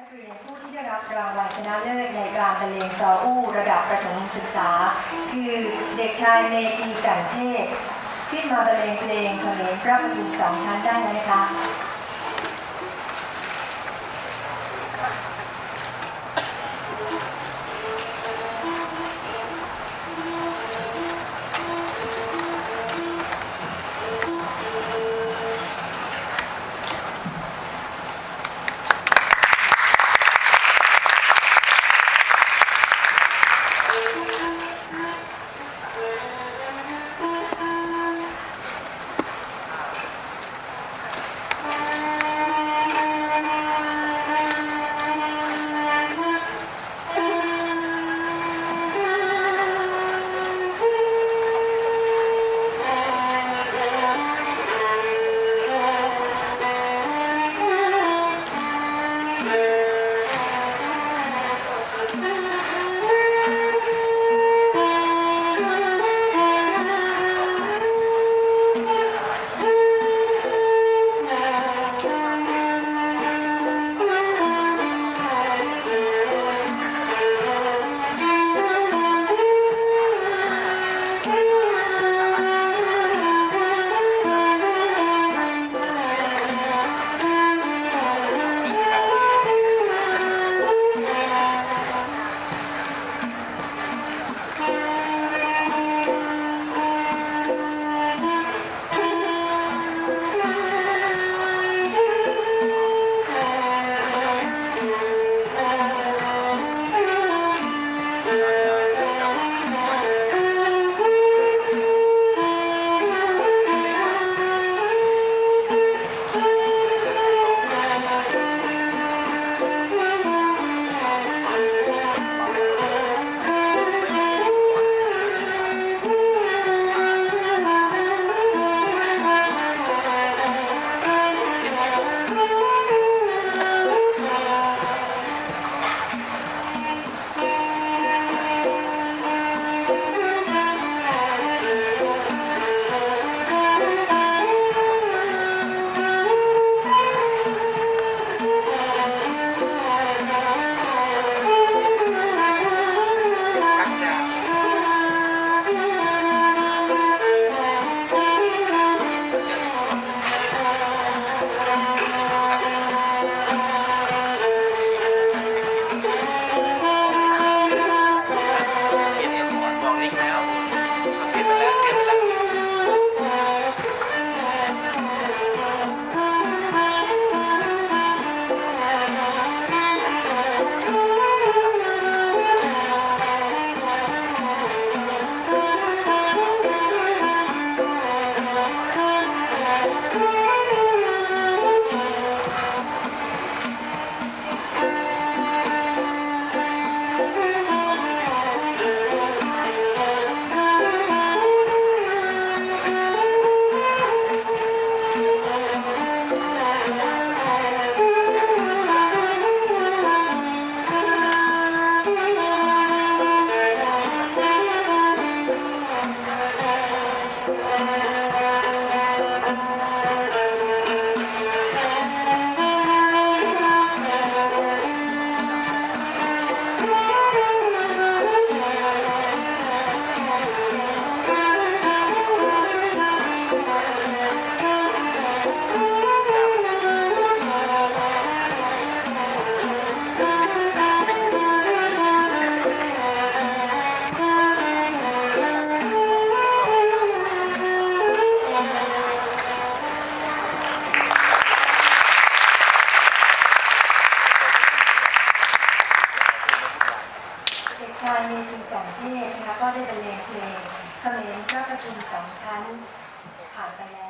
นักเรียนผู้ที่ได้รับรางวัลชนะเลิศในการบรรเลงซออู้ ระดับประถมศึกษา คือเด็กชายเมธีจันเทพขึ้นมาบรรเลงเพลงเขมรพระประทุขสองชั้นได้แล้วนะคะ เกายเมธีสองเทศนะคะก็ได้บรรเลงเพลงเขมรพระประชุมสองชั้นผ่านไปแล้ว